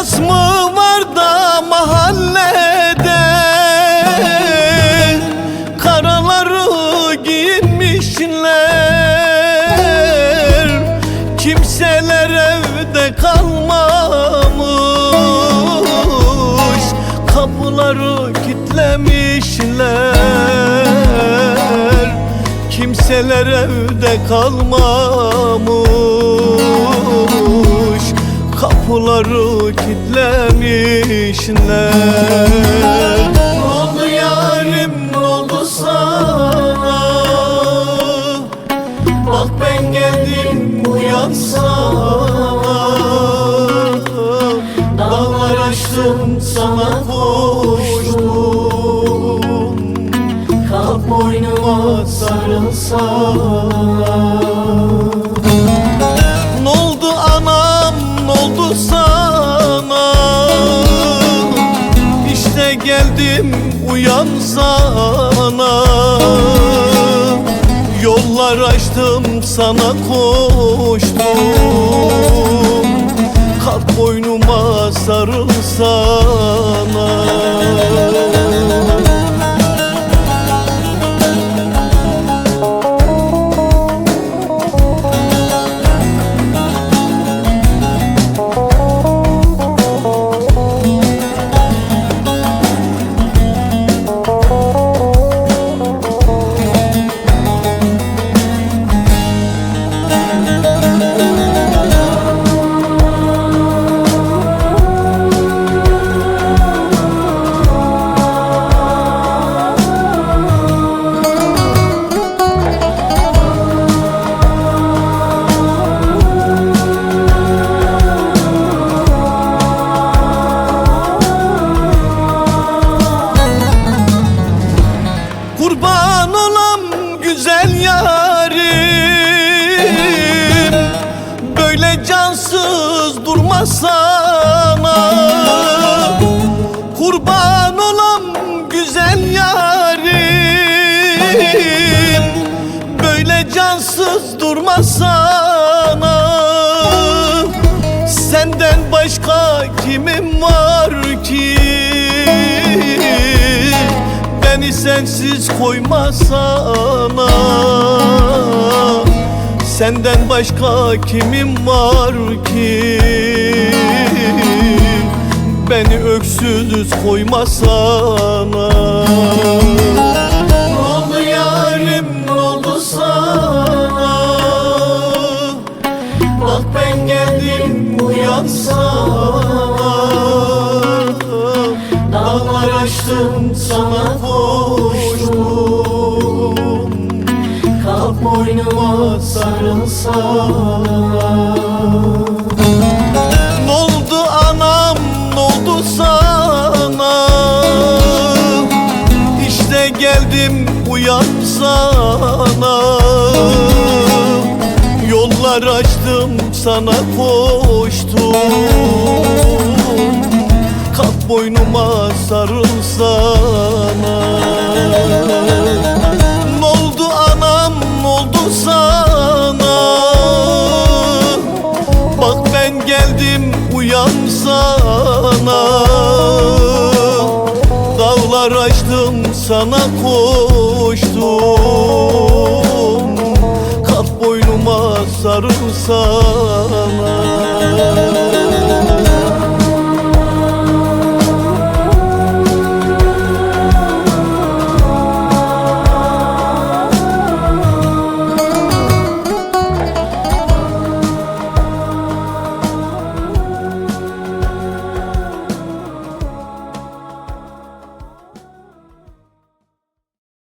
Esas mı var da mahallede? Karaları giymişler Kimseler evde kalmamış. Kapıları kitlemişler Kimseler evde kalmamış. Kapıları kitlemişler. Oldu yarim oldu sana. Bak ben geldim uyansana. Dağlar açtım sana koştum. Kalk boynuma sarılsana Geldim uyansana. Yollar açtım sana koştum Kurban olam güzel yarim. Böyle cansız durmasana Kurban olam güzel yarim. Böyle cansız durmasana Senden başka kimim var ki Beni sensiz koymasana Senden başka kimim var ki? Beni öksüz koymasana boynuma sarılsana Ne oldu anam ne oldu sana? İşte geldim uyansana. Yollar açtım sana koştum. Kalk boynuma sarılsana uyansana Dağlar açtım sana koştum. Kalk boynuma sarılsana